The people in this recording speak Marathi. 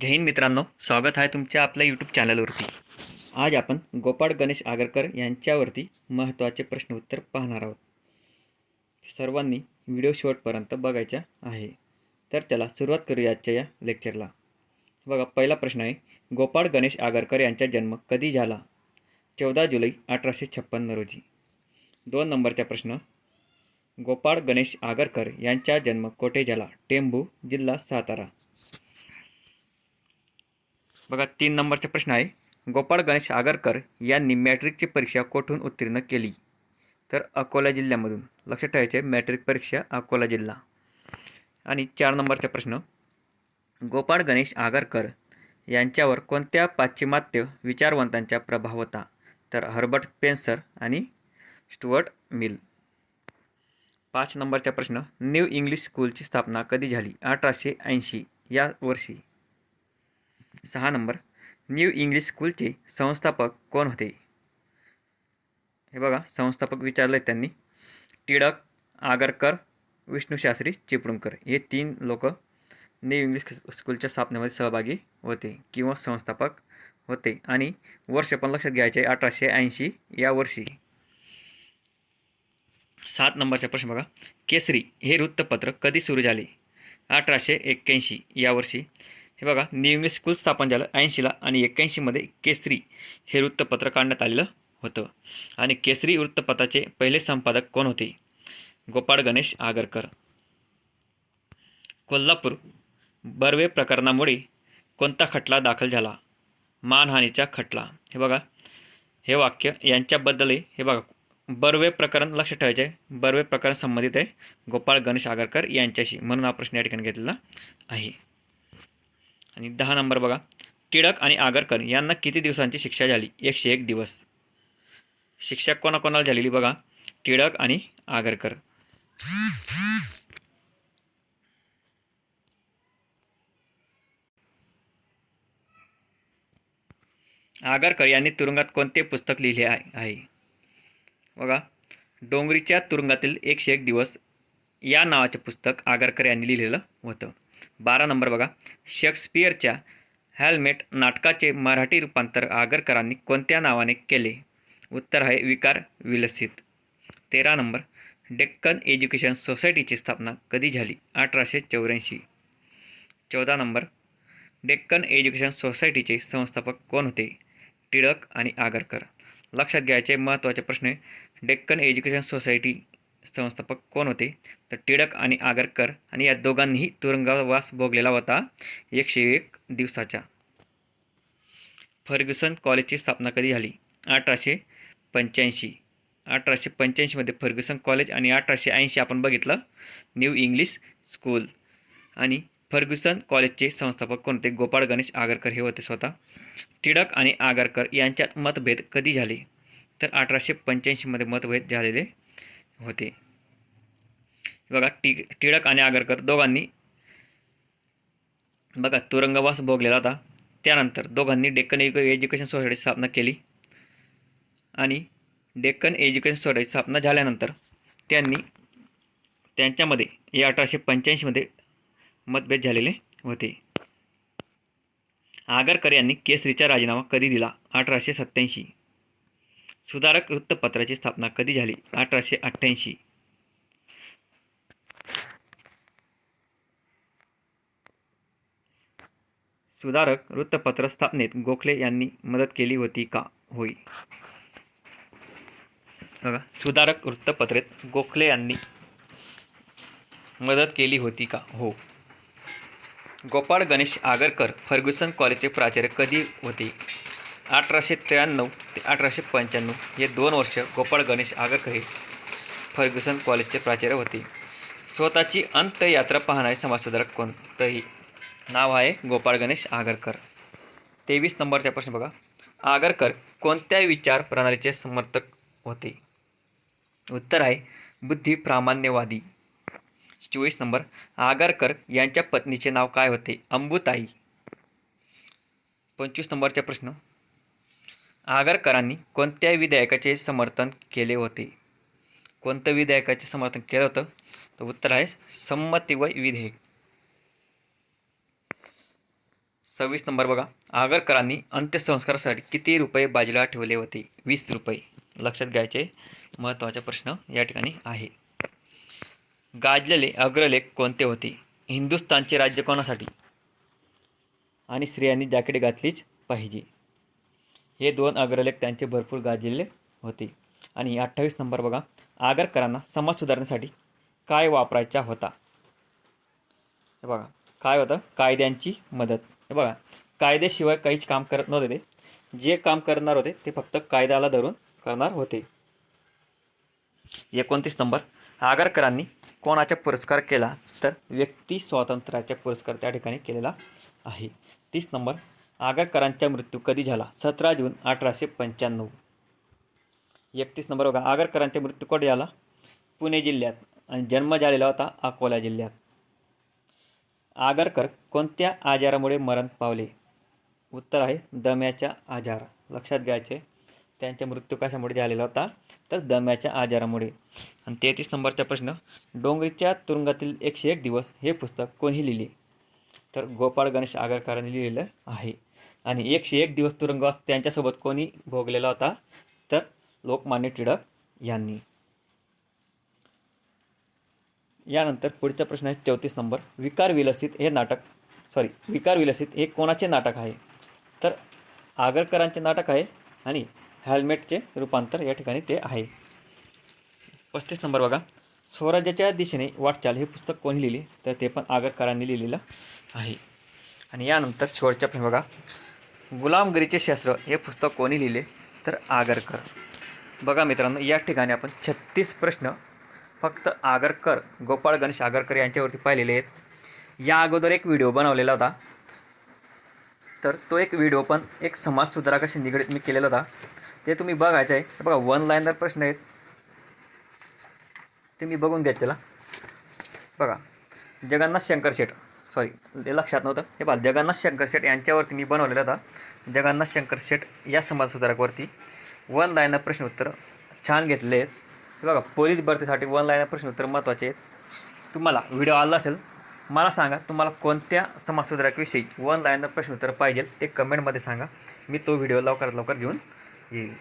जय हिंद मित्रांनो स्वागत आहे तुमच्या आपल्या यूट्यूब चॅनलवरती. आज आपण गोपाळ गणेश आगरकर यांच्यावरती महत्त्वाचे प्रश्न उत्तर पाहणार आहोत. सर्वांनी व्हिडिओ शेवटपर्यंत बघायचा आहे. तर त्याला सुरुवात करूया आजच्या या लेक्चरला. बघा पहिला प्रश्न आहे गोपाळ गणेश आगरकर यांचा जन्म कधी झाला? चौदा जुलै अठराशे छप्पन्न रोजी. दोन नंबरचा प्रश्न गोपाळ गणेश आगरकर यांचा जन्म कोठे झाला? टेंभू जिल्हा सातारा. बघा तीन नंबरचा प्रश्न आहे. गोपाळ गणेश आगरकर यांनी मॅट्रिकची परीक्षा कोठून उत्तीर्ण केली? तर अकोला जिल्ह्यामधून. लक्षात ठेवायचे मॅट्रिक परीक्षा अकोला जिल्हा. आणि चार नंबरचा प्रश्न. गोपाळ गणेश आगरकर यांच्यावर कोणत्या पाश्चिमात्य विचारवंतांचा प्रभाव होता? तर हर्बर्ट स्पेन्सर आणि स्टुअर्ट मिल. पाच नंबरचा प्रश्न. न्यू इंग्लिश स्कूलची स्थापना कधी झाली? अठराशे ऐंशी या वर्षी. सहा नंबर. न्यू इंग्लिश स्कूलचे संस्थापक कोण होते? हे बघा संस्थापक विचारले त्यांनी. टिळक आगरकर विष्णूशास्त्री चिपळूणकर. हे तीन लोक न्यू इंग्लिश स्कूलच्या स्थापनेमध्ये सहभागी होते किंवा संस्थापक होते. आणि वर्ष पण लक्षात घ्यायचे अठराशे ऐंशी या वर्षी. सात नंबरचा प्रश्न बघा. केसरी हे वृत्तपत्र कधी सुरू झाले? अठराशे एक्क्याऐंशी या वर्षी. हे बघा न्यू स्कूल स्थापन झालं ऐंशीला आणि एक्क्याऐंशीमध्ये केसरी हे वृत्तपत्र काढण्यात आलेलं होतं. आणि केसरी वृत्तपत्राचे पहिले संपादक कोण होते? गोपाळ गणेश आगरकर. कोल्हापूर बर्वे प्रकरणामुळे कोणता खटला दाखल झाला? मानहानीचा खटला. हे बघा हे वाक्य यांच्याबद्दलही हे बघा बर्वे प्रकरण लक्षात ठेवायचे आहे बर्वे प्रकरण संबंधित आहे गोपाळ गणेश आगरकर यांच्याशी. म्हणून हा प्रश्न या ठिकाणी घेतलेला आहे. आणि दहा नंबर बघा. टिळक आणि आगरकर यांना किती दिवसांची शिक्षा झाली? एकशे एक दिवस. शिक्षा कोणाकोणाला झालेली बघा? टिळक आणि आगरकर. आगरकर यांनी तुरुंगात कोणते पुस्तक लिहिले आहे आहे? बघा. डोंगरीच्या तुरुंगातील एकशे एक दिवस या नावाचे पुस्तक आगरकर यांनी लिहिलेलं होतं. बारा नंबर बघा. शेक्सपियरच्या हॅल्मेट नाटकाचे मराठी रूपांतर आगरकरांनी कोणत्या नावाने केले? उत्तर आहे विकार विलसित. तेरा नंबर. डेक्कन एज्युकेशन सोसायटीची स्थापना कधी झाली? अठराशे चौऱ्याऐंशी. चौदा नंबर. डेक्कन एज्युकेशन सोसायटीचे संस्थापक कोण होते? टिळक आणि आगरकर. लक्षात घ्यायचे महत्त्वाचे प्रश्न. डेक्कन एज्युकेशन सोसायटी संस्थापक कोण होते? तर टिळक आणि आगरकर आणि या दोघांनीही तुरुंगवास भोगलेला होता एकशे एक दिवसाचा फर्ग्युसन कॉलेजची स्थापना कधी झाली? अठराशे पंच्याऐंशी. अठराशे पंच्याऐंशीमध्ये फर्ग्युसन कॉलेज आणि अठराशे ऐंशी आपण बघितलं. New English school. आणि फर्ग्युसन कॉलेजचे संस्थापक कोणते गोपाळ गणेश आगरकर हे होते स्वतः. टिळक आणि आगरकर यांच्यात मतभेद कधी झाले? तर अठराशे पंच्याऐंशीमध्ये मतभेद झालेले होते. बघा टी टिळक आणि आगरकर दोघांनी बघा तुरुंगवास भोगलेला होता. त्यानंतर दोघांनी डेक्कन एज्युकेशन सोसायटीची स्थापना केली आणि डेक्कन एज्युकेशन सोसायटीची स्थापना झाल्यानंतर त्यांनी त्यांच्यामध्ये या अठराशे पंच्याऐंशीमध्ये मतभेद झालेले होते. आगरकर यांनी केसरीचा राजीनामा कधी दिला? अठराशे सत्त्याऐंशी. सुधारक वृत्तपत्राची स्थापना कधी झाली? अठराशे अठ्ठ्याऐंशी. सुधारक वृत्तपत्र स्थापनेत गोखले यांनी मदत केली होती का? होय. बघा सुधारक वृत्तपत्रेत गोखले यांनी मदत केली होती का? हो. गोपाळ गणेश आगरकर फर्ग्युसन कॉलेजचे प्राचार्य कधी होते? अठराशे त्र्याण्णव ते अठराशे पंच्याण्णव हे दोन वर्ष गोपाळ गणेश आगरकर हे फर्ग्युसन कॉलेजचे प्राचार्य होते. स्वतःची अंत्ययात्रा पाहणारे समाजसुधारक कोणतंही नाव आहे? गोपाळ गणेश आगरकर. तेवीस नंबरचा प्रश्न बघा. आगरकर कोणत्या विचार प्रणालीचे समर्थक होते? उत्तर आहे बुद्धी प्रामाण्यवादी. चोवीस नंबर आगरकर यांच्या पत्नीचे नाव काय होते? अंबुताई. पंचवीस नंबरचा प्रश्न. आगरकरांनी कोणत्या विधेयकाचे समर्थन केले होते. कोणतं विधेयकाचे समर्थन केलं होतं? तर उत्तर आहे संमती व विधेयक. सव्वीस नंबर बघा. आगरकरांनी अंत्यसंस्कारासाठी किती रुपये बाजूला ठेवले होते? वीस रुपये. लक्षात घ्यायचे महत्त्वाचा प्रश्न या ठिकाणी आहे. गाजलेले अग्रलेख कोणते होते? हिंदुस्थानचे राज्य कोणासाठी? आणि स्त्रियांनी जॅकेट घातलीच पाहिजे. हे दोन अग्रलेख त्यांचे भरपूर गाजलेले होते. आणि अठ्ठावीस नंबर बघा आगरकरांना समाज सुधारण्यासाठी काय वापरायचा होता? हे बघा काय होतं? कायद्यांची मदत. हे बघा कायद्याशिवाय काहीच काम करत नव्हते ते. जे काम करणार होते ते फक्त कायद्याला धरून करणार होते. एकोणतीस नंबर आगरकरांनी कोणाचा पुरस्कार केला तर व्यक्ती स्वातंत्र्याचा पुरस्कार त्या ठिकाणी केलेला आहे. तीस नंबर आगरकरांचा मृत्यू कधी झाला? सतरा जून अठराशे पंच्याण्णव. एकतीस नंबर बघा. आगरकरांचा मृत्यू कुठे झाला? पुणे जिल्ह्यात. आणि जन्म झालेला होता अकोला जिल्ह्यात. आगरकर कोणत्या आजारामुळे मरण पावले? उत्तर आहे दम्याचा आजार. लक्षात घ्यायचे. त्यांचा मृत्यू कशामुळे झालेला होता? तर दम्याच्या आजारामुळे. आणि तेहतीस नंबरचा प्रश्न डोंगरीच्या तुरुंगातील एकशे एक दिवस हे पुस्तक कोणी लिहिले? तर गोपाळ गणेश आगरकरांनी लिहिलेलं आहे. आणि एकशे एक दिवस तुरुंगवास त्यांच्यासोबत कोणी भोगलेला होता? तर लोकमान्य टिळक यांनी. यानंतर पुढचा प्रश्न आहे चौतीस नंबर. विकार विलसित हे नाटक सॉरी विकार विलसित हे कोणाचे नाटक आहे? तर आगरकरांचे नाटक आहे आणि हेल्मेटचे रूपांतर या ठिकाणी ते आहे. पस्तीस नंबर बघा. स्वराज्याच्या दिशेने वाटचाल हे पुस्तक कोणी लिहिले? तर ते पण आगरकरांनी लिहिलेलं आहे. आणि यानंतर शेवटच्या पण बघा. गुलामगिरीचे शास्त्र हे पुस्तक कोणी लिहिले? तर आगरकर. बघा मित्रांनो या ठिकाणी आपण छत्तीस प्रश्न फक्त आगरकर गोपाळ गणेश आगरकर यांच्यावरती पाहिलेले आहेत. या अगोदर एक व्हिडिओ बनवलेला होता. तर तो एक व्हिडिओ पण एक समाजसुधारकाशी निगडीत मी केलेला होता. ते तुम्ही बघायचं आहे. बघा वन लाईनर प्रश्न आहेत. तुम्ही बघून घेत त्याला. बघा जगन्नाथ शंकर शेठ. सॉरी ते लक्षात नव्हतं. हे बघा जगन्नाथ शंकर शेठ यांच्यावरती मी बनवलेला होता. जगन्नाथ शंकर शेठ या समाजसुधारकवरती वन लाईन प्रश्न उत्तर छान घेतले आहेत. हे बघा पोलीस भरतीसाठी वन लाईन प्रश्न उत्तर महत्त्वाचे आहेत. तुम्हाला व्हिडिओ आला असेल मला सांगा तुम्हाला कोणत्या समाजसुधारकाविषयी वन लाईन प्रश्न उत्तर पाहिजे ते कमेंटमध्ये सांगा. मी तो व्हिडिओ लवकरात लवकर घेऊन येईल.